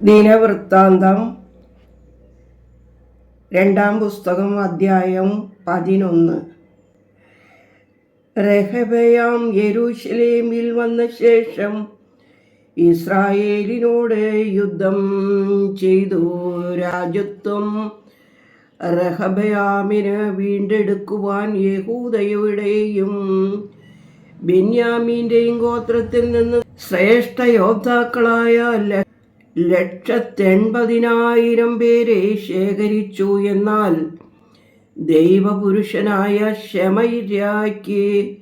ദിനവൃത്താന്തം രണ്ടാം പുസ്തകം അധ്യായം പതിനൊന്ന്. രഹബയാം യെരൂശലേമിൽ വന്ന ശേഷം ഇസ്രായേലിനോട് യുദ്ധം ചെയ്തു. രാജ്യത്വം റഹബയാമിന് വീണ്ടെടുക്കുവാൻ യഹൂദയുടെയും ബെന്യാമിന്റെയും ഗോത്രത്തിൽ നിന്ന് ശ്രേഷ്ഠ യോദ്ധാക്കളായ ലക്ഷത്തെൺപതിനായിരം പേരെ ശേഖരിച്ചു എന്നാൽ ദൈവപുരുഷനായ ശമര്യാക്ക്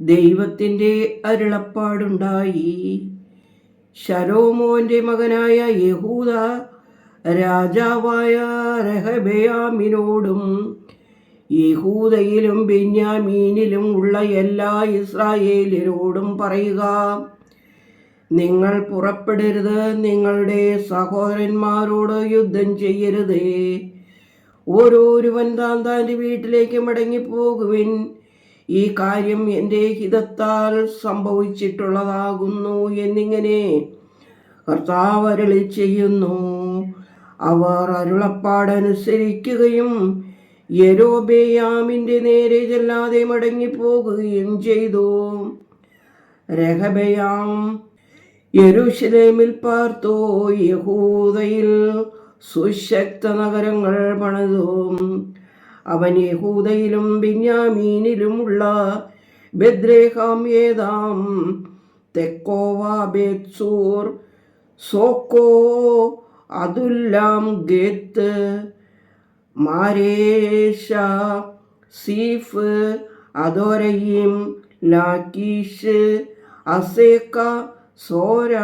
ദൈവത്തിന്റെ അരുളപ്പാടുണ്ടായി. ശരോമോന്റെ മകനായ യഹൂദ രാജാവായ രഹബയാമിനോടും യഹൂദയിലും ബെന്യാമീനിലും ഉള്ള എല്ലാ ഇസ്രായേലിനോടും പറയുക നിങ്ങൾ പുറപ്പെടരുത് നിങ്ങളുടെ സഹോദരന്മാരോട് യുദ്ധം ചെയ്യരുത്. ഓരോരുവൻ താൻ താന്റെ വീട്ടിലേക്ക് മടങ്ങിപ്പോകുവിൻ. ഈ കാര്യം എന്റെ ഹിതത്താൽ സംഭവിച്ചിട്ടുള്ളതാകുന്നു എന്നിങ്ങനെ കർത്താവ് അരളി ചെയ്യുന്നു. അവർ അരുളപ്പാടനുസരിക്കുകയും യരോബേയാമിന്റെ നേരെ ചെല്ലാതെ മടങ്ങിപ്പോകുകയും ചെയ്തു. രഹബയാം യെരൂശലേമിൽ പാർത്തോ യഹൂദയിൽ സുശക്ത നഗരങ്ങൾ പണിതു. അവൻ യഹൂദയിലും ബിന്യാമീനിലുമുള്ള ബദ്രേഹാം ഏതാം? തെക്കോവ ബേത്സൂർ സോക്കോ അതുല്ലാം ഗേത്ത് മാരേഷ സീഫ് അതോരയിം ലാക്കീഷ് അസേക്ക സോര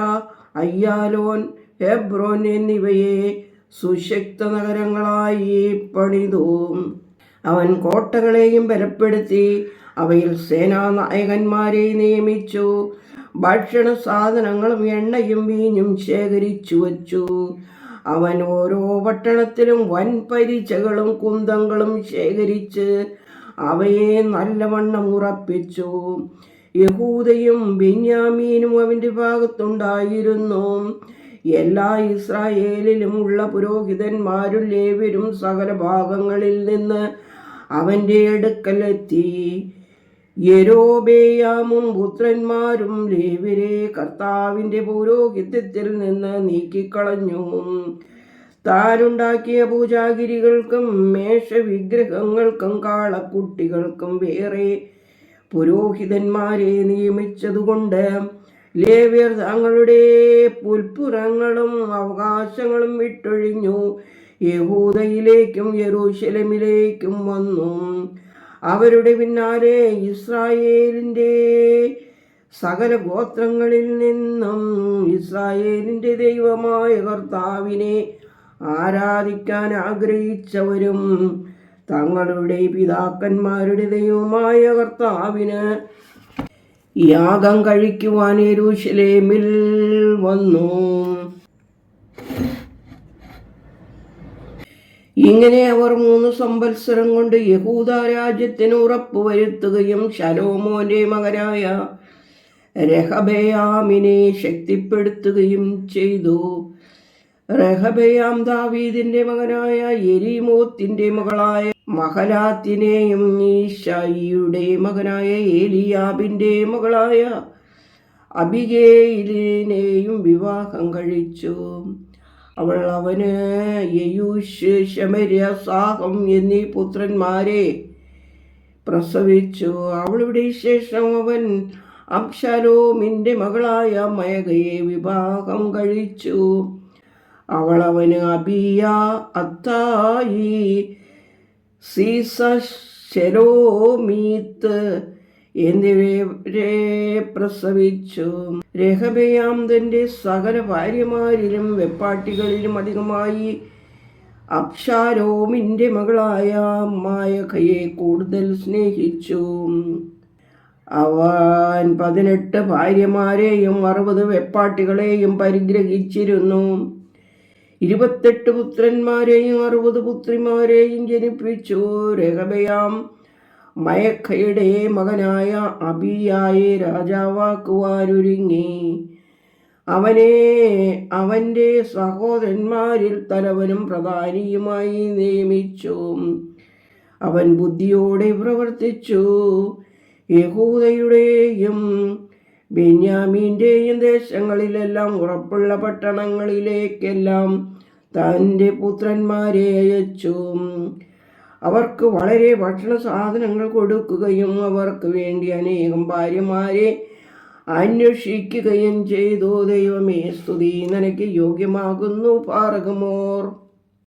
അയ്യാലോൻ എബ്രോൻ എന്നിവയെ സുശക്ത നഗരങ്ങളായി പണിതു. അവൻ കോട്ടകളെയും ബലപ്പെടുത്തി അവയിൽ സേനാനായകന്മാരെ നിയമിച്ചു. ഭക്ഷണ സാധനങ്ങളും എണ്ണയും വീഞ്ഞും ശേഖരിച്ചു വച്ചു. അവൻ ഓരോ പട്ടണത്തിലും വൻ പരിചകളും കുന്തങ്ങളും ശേഖരിച്ച് അവയെ നല്ലവണ്ണം ഉറപ്പിച്ചു. യഹൂദയും ബെന്യാമീനും അവന്റെ ഭാഗത്തുണ്ടായിരുന്നു. എല്ലാ ഇസ്രായേലിലും ഉള്ള പുരോഹിതന്മാരും ലേവരും സകല ഭാഗങ്ങളിൽ നിന്ന് അവന്റെ അടുക്കലെത്തി യരോബേയാമും പുത്രന്മാരും ലേവരെ കർത്താവിന്റെ പൗരോഹിത്യത്തിൽ നിന്ന് നീക്കിക്കളഞ്ഞു. താനുണ്ടാക്കിയ പൂജാഗിരികൾക്കും മേഷവിഗ്രഹങ്ങൾക്കും കാളക്കുട്ടികൾക്കും വേറെ പുരോഹിതന്മാരെ നിയമിച്ചതുകൊണ്ട് ലേവ്യർ തങ്ങളുടെ പുൽപ്പുറങ്ങളും അവകാശങ്ങളും വിട്ടൊഴിഞ്ഞു യഹൂദയിലേക്കും യരൂശലമിലേക്കും വന്നു. അവരുടെ പിന്നാലെ ഇസ്രായേലിന്റെ സകല ഗോത്രങ്ങളിൽ നിന്നും ഇസ്രായേലിന്റെ ദൈവമായ കർത്താവിനെ ആരാധിക്കാൻ ആഗ്രഹിച്ചവരും തങ്ങളുടെ പിതാക്കന്മാരുടെ ദൈവമായ കർത്താവിന് യാഗം കഴിക്കുവാൻ യെരൂശലേമിൽ വന്നു. ഇങ്ങനെ അവർ മൂന്ന് സംവത്സരം കൊണ്ട് യഹൂദ രാജ്യത്തിന് ഉറപ്പുവരുത്തുകയും ശലോമോന്റെ മകനായ രഹബയാമിനെ ശക്തിപ്പെടുത്തുകയും ചെയ്തു. രഹബയാം ദാവീദിന്റെ മകനായ എരിമോത്തിന്റെ മകളായ മഹലാത്തിനെയും ഈശായിയുടെ മകനായ ഏലിയാബിന്റെ മകളായ അബിഗേലിനെയും വിവാഹം കഴിച്ചു. അവൾ അവന് യയൂഷ് ശമര്യ സാഹം എന്നീ പുത്രന്മാരെ പ്രസവിച്ചു. അവളുടെ ശേഷം അവൻ അബ്ശലോമിന്റെ മകളായ മയകയെ വിവാഹം കഴിച്ചു. അവൾ അബിയ അത്തായി സീസ ശെലോമീത്ത് എന്നിവരെ പ്രസവിച്ചു. രഹബയാം തന്റെ സകല ഭാര്യമാരിലും വെപ്പാട്ടികളിലും അധികമായി അപ്ഷാരോമിന്റെ മകളായ മായഖയെ കൂടുതൽ സ്നേഹിച്ചു. അവൻ പതിനെട്ട് ഭാര്യമാരെയും അറുപത് വെപ്പാട്ടികളെയും പരിഗ്രഹിച്ചിരുന്നു. ഇരുപത്തെട്ട് പുത്രന്മാരെയും അറുപത് പുത്രിമാരെയും ജനിപ്പിച്ചു. രഹബയാം മയഖയുടെ മകനായ അബിയായെ രാജാവാക്കുവാനൊരുങ്ങി. അവനെ അവന്റെ സഹോദരന്മാരിൽ തലവനും പ്രധാനിയുമായി നിയമിച്ചു. അവൻ ബുദ്ധിയോടെ പ്രവർത്തിച്ചു. യഹൂദയുടെയും ബെന്യാമീന്റെയും ദേശങ്ങളിലെല്ലാം ഉറപ്പുള്ള പട്ടണങ്ങളിലേക്കെല്ലാം തന്റെ പുത്രന്മാരെ അയച്ചു. അവർക്ക് വളരെ ഭക്ഷണ സാധനങ്ങൾ കൊടുക്കുകയും അവർക്ക് വേണ്ടി അനേകം ഭാര്യമാരെ അന്വേഷിക്കുകയും ചെയ്തു. ദൈവമേ സ്തുതി. നനയ്ക്ക് യോഗ്യമാകുന്നു പാറകമോർ.